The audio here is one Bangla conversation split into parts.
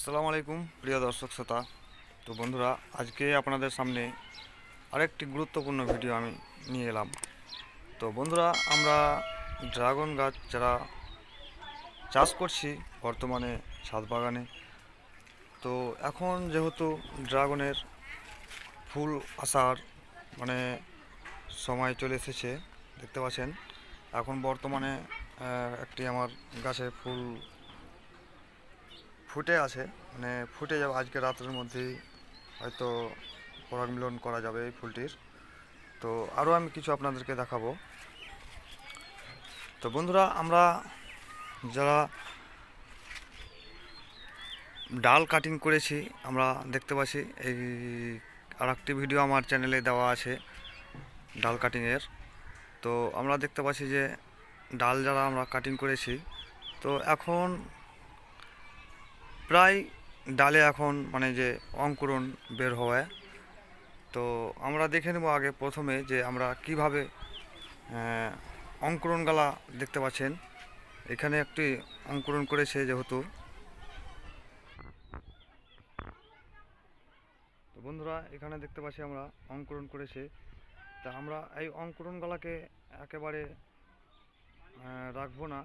আসসালামু আলাইকুম, প্রিয় দর্শক শ্রোতা। তো বন্ধুরা, আজকে আপনাদের সামনে আরেকটি গুরুত্বপূর্ণ ভিডিও আমি নিয়ে এলাম। তো বন্ধুরা, আমরা ড্রাগন গাছ যারা চাষ করছি বর্তমানে ছাদ বাগানে তো এখন যেহেতু ড্রাগনের ফুল আসার মানে সময় চলে এসেছে, দেখতে পাচ্ছেন। এখন বর্তমানে একটি আমার গাছে ফুল ফুটে আছে মানে ফুটে যাবে আজকে রাতের মধ্যেই। হয়তো পরাগ মিলন করা যাবে এই ফুলটির। তো আরও আমি কিছু আপনাদেরকে দেখাবো। তো বন্ধুরা, আমরা যারা ডাল কাটিং করেছি, আমরা দেখতে পাচ্ছি এই আর একটি ভিডিও আমার চ্যানেলে দেওয়া আছে ডাল কাটিংয়ের তো আমরা দেখতে পাচ্ছি যে ডাল যারা আমরা কাটিং করেছি, তো এখন প্রায় ডালে এখন মানে যে অঙ্কুরণ বের হওয়ায়। তো আমরা দেখে নেব আগে প্রথমে যে আমরা কীভাবে অঙ্কুরণ গালা দেখতে পাচ্ছেন। এখানে একটি অঙ্কুরণ করেছে যেহেতু। তো বন্ধুরা, এখানে দেখতে পাচ্ছি আমরা অঙ্কুরণ করেছে। তা আমরা এই অঙ্কুরণ গালাকে একেবারে রাখব না,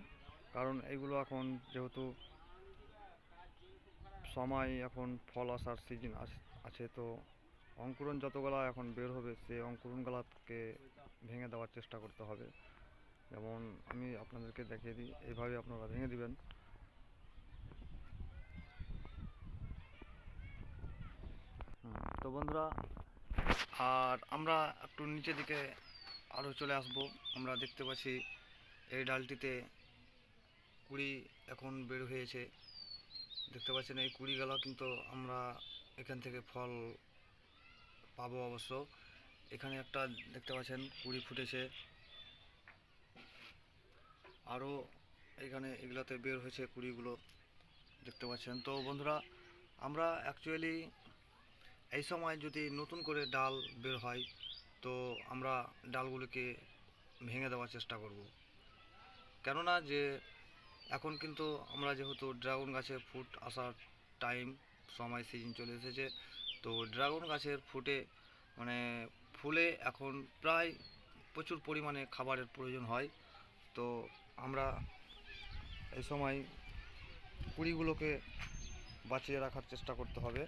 কারণ এইগুলো এখন যেহেতু সময় এখন ফল আসার সিজন আছে তো অঙ্কুরণ যতগুলা এখন বের হবে সেই অঙ্কুরণগুলাকে ভেঙে দেওয়ার চেষ্টা করতে হবে। যেমন আমি আপনাদেরকে দেখিয়ে দিই, এইভাবে আপনারা ভেঙে দিবেন। তো বন্ধুরা, আর আমরা একটু নিচের দিকে আরও চলে আসব। আমরা দেখতে পাচ্ছি এই ডালটিতে কুড়ি এখন বের হয়েছে। দেখতে পাচ্ছেন এই কুড়ি গেল কিন্তু আমরা এখান থেকে ফল পাবো অবশ্য। এখানে একটা দেখতে পাচ্ছেন কুড়ি ফুটেছে। আরও এখানে এগুলাতে বের হয়েছে কুড়িগুলো দেখতে পাচ্ছেন। তো বন্ধুরা, আমরা অ্যাকচুয়ালি এই সময় যদি নতুন করে ডাল বের হয়, তো আমরা ডালগুলোকে ভেঙে দেওয়ার চেষ্টা করব। কেননা যে এখন কিন্তু আমরা যেহেতু ড্রাগন গাছে ফুট আসার টাইম সময় সিজন চলে এসেছে, তো ড্রাগন গাছের ফুটে মানে ফুলে এখন প্রায় প্রচুর পরিমাণে খাবারের প্রয়োজন হয়। তো আমরা এই সময় কুড়িগুলোকে বাঁচিয়ে রাখার চেষ্টা করতে হবে।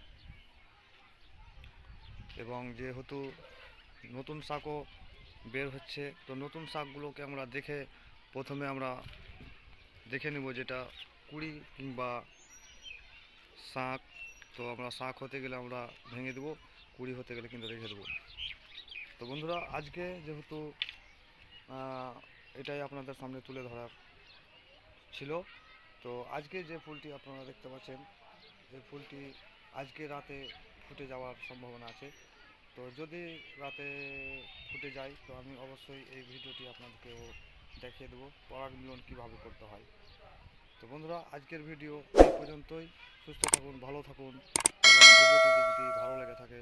এবং যেহেতু নতুন শাকও বের হচ্ছে, তো নতুন শাকগুলোকে আমরা দেখে প্রথমে আমরা দেখে নেব যেটা কুড়ি কিংবা শাক। তো আমরা শাক হতে গেলে আমরা ভেঙে দেবো, কুড়ি হতে গেলে কিন্তু রেখে দেবো। তো বন্ধুরা, আজকে যেহেতু এটাই আপনাদের সামনে তুলে ধরার ছিল, তো আজকে যে ফুলটি আপনারা দেখতে পাচ্ছেন, এই ফুলটি আজকে রাতে ফুটে যাওয়ার সম্ভাবনা আছে। তো যদি রাতে ফুটে যায়, তো আমি অবশ্যই এই ভিডিওটি আপনাদেরকেও দেখিয়ে দেবো পরাগ মিলন কীভাবে করতে হয়। তো বন্ধুরা, আজকের ভিডিও এই পর্যন্তই। সুস্থ থাকুন, ভালো থাকুন এবং ভিডিওটি যদি ভালো লেগে থাকে,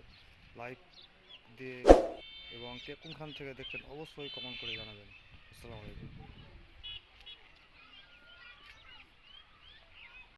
লাইক দিয়ে এবং কে কোনখান থেকে দেখছেন অবশ্যই কমেন্ট করে জানাবেন। আসসালামু আলাইকুম।